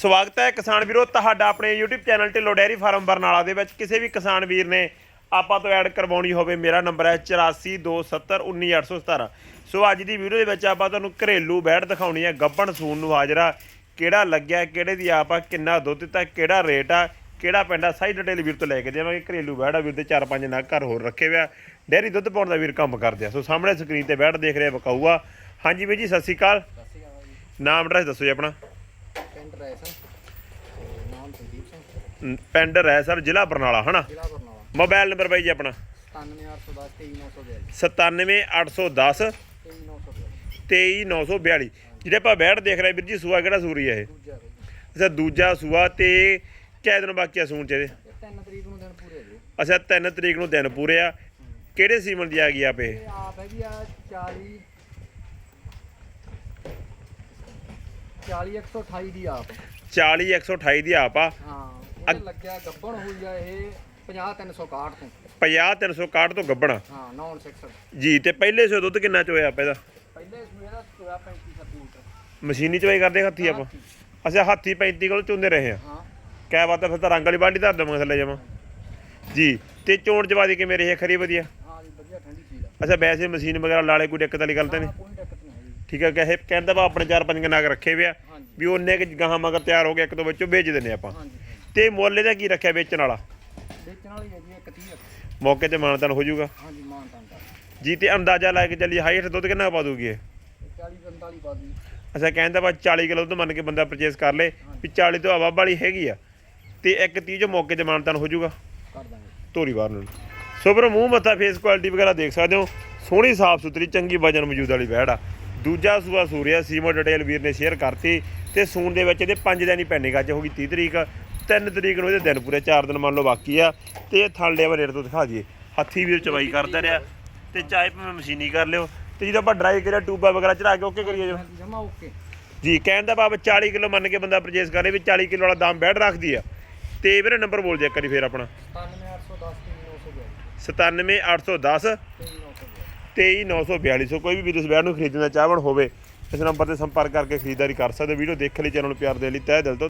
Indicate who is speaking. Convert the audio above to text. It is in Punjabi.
Speaker 1: ਸਵਾਗਤ ਹੈ ਕਿਸਾਨ ਵੀਰੋ ਤੁਹਾਡਾ ਆਪਣੇ YouTube channel Dhillon dairy farm Barnala ਦੇ ਵਿੱਚ। ਕਿਸੇ ਵੀ ਕਿਸਾਨ ਵੀਰ ਨੇ ਆਪਾਂ ਤੋਂ ਐਡ ਕਰਵਾਉਣੀ ਹੋਵੇ ਮੇਰਾ ਨੰਬਰ ਹੈ 8427191817 ਸੋ ਅੱਜ ਦੀ ਵੀਡੀਓ ਦੇ ਵਿੱਚ ਆਪਾਂ ਤੁਹਾਨੂੰ ਘਰੇਲੂ ਬੈੜ ਦਿਖਾਉਣੀ ਹੈ ਗੱਬਣ ਸੂਨ ਨੂੰ ਹਾਜ਼ਰਾ। ਕਿਹੜਾ ਲੱਗਿਆ ਕਿਹੜੇ ਦੀ ਆਪ ਆ ਕਿੰਨਾ ਦੁੱਧ ਦਿੱਤਾ ਕਿਹੜਾ ਰੇਟ ਆ ਕਿਹੜਾ ਪਿੰਡ ਆ ਸਾਈ ਡਿਟੇਲ ਵੀਰ ਤੋਂ ਲੈ ਕੇ ਦੇਵਾਂਗੇ। ਘਰੇਲੂ ਬੈੜ ਆ ਵੀਰ ਦੇ ਚਾਰ ਪੰਜ ਨਗ ਘਰ ਹੋਰ ਰੱਖੇ ਹੋਇਆ ਡੈਰੀ ਦੁੱਧ ਪਾਉਣ ਦਾ ਵੀਰ ਕੰਮ ਕਰਦੇ ਆ। ਸੋ ਸਾਹਮਣੇ ਸਕਰੀਨ ਤੇ ਬੈੜ ਦੇਖ ਰਿਹਾ ਬਕਾਊਆ ਹਾਂਜੀ ਵੀਰ ਜੀ ਸਤਿ ਸ਼੍ਰੀ ਅਕਾਲ।
Speaker 2: ਸ਼੍ਰੀ
Speaker 1: ਨਾਮ ਐਡਰੈਸ ਦੱਸੋ ਜੀ ਆਪਣਾ।
Speaker 2: ਰੈਸਨ ਤੇ ਨਾਮ ਸੰਦੀਪ ਸਿੰਘ।
Speaker 1: ਪਿੰਡ ਰੈਸਰ ਜ਼ਿਲ੍ਹਾ ਬਰਨਾਲਾ ਹਨਾ?
Speaker 2: ਜ਼ਿਲ੍ਹਾ ਬਰਨਾਲਾ।
Speaker 1: ਮੋਬਾਈਲ ਨੰਬਰ ਬਾਈ ਜੀ ਆਪਣਾ।
Speaker 2: 97810
Speaker 1: 97810
Speaker 2: 23942
Speaker 1: 23942 ਜਿਹੜੇ ਆਪਾਂ ਬੈਠ ਦੇਖ ਰਹੇ ਵੀਰ ਜੀ ਸੂਆ ਕਿਹੜਾ ਸੂਰੀ ਹੈ ਇਹ?
Speaker 2: ਦੂਜਾ ਬਈ
Speaker 1: ਅੱਛਾ ਦੂਜਾ ਸੂਆ ਤੇ ਕਿਹ ਦਿਨ ਬਾਕੀ ਆ ਸੂਣ ਚ ਇਹਦੇ?
Speaker 2: ਇਹ 3 ਤਰੀਕ ਨੂੰ ਦਿਨ ਪੂਰੇ ਜੀ।
Speaker 1: ਅੱਛਾ 3 ਤਰੀਕ ਨੂੰ ਦਿਨ ਪੂਰੇ ਆ। ਕਿਹੜੇ ਸੀਮਨ ਦੀ ਆ ਗਈ ਆਪ ਇਹ?
Speaker 2: ਇਹ ਆਪ ਹੈ ਵੀ ਆ 40 40 128 ਦੀ ਆਪ।
Speaker 1: 40 128 ਦੀ ਆਪ ਆ।
Speaker 2: ਹਾਂ ਉਹਨੇ ਲੱਗਿਆ ਗੱਬਣ ਹੋਈ ਆ ਇਹ 50 361 ਤੋਂ।
Speaker 1: 50 361 ਤੋਂ ਗੱਬਣਾ।
Speaker 2: ਹਾਂ 966
Speaker 1: ਜੀ ਤੇ ਪਹਿਲੇ ਸੋ ਦੁੱਧ ਕਿੰਨਾ ਚੋਇਆ ਆਪਾਂ ਇਹਦਾ?
Speaker 2: ਪਹਿਲੇ ਸੂਏ ਦਾ ਸੂਆ 35 30 ਲੀਟਰ।
Speaker 1: ਮਸ਼ੀਨੀ ਚਵਾਈ ਕਰਦੇ ਹੱਥੀ ਆਪਾਂ? ਅੱਛਾ ਹੱਥੀ 35 ਕੋਲ ਚੁੰਦੇ ਰਹੇ ਆ।
Speaker 2: ਹਾਂ।
Speaker 1: ਕਹਿ ਬਾਤ ਫਿਰ ਤਾਂ ਰੰਗ ਵਾਲੀ ਬਾਲਟੀ ਧਰ ਦਵਾਂਗੇ ਥੱਲੇ ਜਮਾ। ਜੀ ਤੇ ਚੋਣ ਚਵਾਦੀ ਕਿਵੇਂ ਰਹੀ ਖਰੀ ਵਧੀਆ?
Speaker 2: ਹਾਂ ਜੀ ਵਧੀਆ ਠੰਡੀ ਚੀਜ਼ ਆ।
Speaker 1: ਅੱਛਾ ਵੈਸੇ ਮਸ਼ੀਨ ਵਗੈਰਾ ਲਾਲੇ ਕੋਈ ਦਿੱਕਤ ਵਾਲੀ ਗੱਲ ਤਾਂ ਨਹੀਂ? ਠੀਕ ਹੈ ਕਹੇ ਕਹਿੰਦਾ ਵਾ ਆਪਣੇ ਚਾਰ ਪੰਜ ਨਗ ਰੱਖੇ ਵਿਆ ਵੀ ਉਹਨੇ ਕਿ ਗਾਹਾਂ ਮਗਰ ਤਿਆਰ ਹੋ ਗਿਆ ਇੱਕ ਦੋ ਵਿੱਚੋਂ ਵੇਚ ਦਿੰਨੇ ਆਪਾਂ। ਤੇ ਮੁੱਲ ਇਹਦਾ ਕੀ ਰੱਖਿਆ ਵੇਚਣ ਵਾਲਾ?
Speaker 2: ਵੇਚਣ ਵਾਲੀ ਹੈ ਜੀ ਇੱਕ 30
Speaker 1: ਮੌਕੇ ਤੇ ਮਾਨਤਨ ਹੋ ਜਾਊਗਾ।
Speaker 2: ਹਾਂਜੀ ਮਾਨ ਤਾਂ ਕਰ
Speaker 1: ਜੀ ਤੇ ਅੰਦਾਜ਼ਾ ਲਾ ਕੇ ਚੱਲੀ ਹਾਈਟ ਦੁੱਧ ਕਿੰਨਾ ਪਾ ਦੂਗੀ ਇਹ?
Speaker 2: 40 45 ਬਾਦੀ
Speaker 1: ਅੱਛਾ ਕਹਿੰਦਾ ਵਾ 40 ਕਿਲੋ ਦੁੱਧ ਮੰਨ ਕੇ ਬੰਦਾ ਪਰਚੇਸ ਕਰ ਲੇ ਵੀ 40 ਤੋਂ ਹਵਾ ਵਾਲੀ ਹੈਗੀ ਆ। ਤੇ ਇੱਕ 30 ਜੋ ਮੌਕੇ ਤੇ ਮਾਨਤਨ ਹੋ ਜਾਊਗਾ।
Speaker 2: ਕਰ ਦਾਂਗੇ।
Speaker 1: ਧੋਰੀ ਬਾਹਰ ਨੂੰ। ਸੋ ਪਰ ਮੂੰਹ ਮੱਥਾ ਫੇਸ ਕੁਆਲਿਟੀ ਵਗੈਰਾ ਦੇਖ ਸਕਦੇ ਹੋ। ਸੋਹਣੀ ਸਾਫ਼ ਸੁਥਰੀ ਚੰਗੀ ਵਜਨ ਮੌਜੂਦ ਵਾਲੀ ਬੈੜ ਆ। ਦੂਜਾ ਸੂਆ ਸੂਰਿਆ ਸੀਮੋ ਡਿਟੇਲ ਵੀਰ ਨੇ ਸ਼ੇਅਰ ਕਰਤੀ ਤੇ ਸੂਣ ਦੇ ਵਿੱਚ ਇਹਦੇ 5 ਦਿਨ ਹੀ ਪੈਂਡਿੰਗ ਅੱਜ ਹੋ ਗਈ 30 ਤਰੀਕ 3 ਤਰੀਕ ਨੂੰ ਇਹਦੇ ਦਿਨ ਪੂਰੇ 4 ਦਿਨ ਮੰਨ ਲਓ ਬਾਕੀ ਆ। ਤੇ ਇਹ ਥਾਲੇ ਵਾ ਰੇਟ ਤੋਂ ਦਿਖਾ ਦਈਏ। ਹੱਥੀ ਵੀਰ ਚਵਾਈ ਕਰਦਾ ਰਿਹਾ ਤੇ ਚਾਹੇ ਭਾਵੇਂ ਮਸ਼ੀਨੀ ਕਰ ਲਿਓ ਤੇ ਜਦੋਂ ਆਪਾਂ ਡਰਾਈ ਕਰਿਆ ਟੂਬਾ ਵਗੈਰਾ ਚੜਾ ਕੇ ਓਕੇ ਕਰੀਏ
Speaker 2: ਜਮਾ ਓਕੇ
Speaker 1: ਜੀ ਕਹਿਣ ਦਾ ਭਾਵ 40 ਕਿਲੋ ਮੰਨ ਕੇ ਬੰਦਾ ਪਰਚੇਸ ਕਰੇ ਵੀ 40 ਕਿਲੋ ਵਾਲਾ ਦਾਮ ਬੈਡ ਰੱਖਦੀ ਆ। ਤੇ ਵੀਰੇ ਨੰਬਰ ਬੋਲ ਦਿਆ ਕਰੀ ਫੇਰ ਆਪਣਾ।
Speaker 2: 97810
Speaker 1: 97810 23942 ਸੋ ਕੋਈ ਵੀ ਵੀਰ ਇਸ ਬੈਡ ਨੂੰ ਖਰੀਦਣਾ ਚਾਹਵਣ ਹੋਵੇ, ਇਸ ਨੰਬਰ ਤੇ ਸੰਪਰਕ ਕਰਕੇ ਖਰੀਦਦਾਰੀ ਕਰ ਸਕਦੇ ਹੋ। ਵੀਡੀਓ ਦੇਖਣ ਲਈ ਚੈਨਲ ਨੂੰ ਪਿਆਰ ਦੇਣ ਲਈ ਤਹਿ ਦਿਲ ਤੋਂ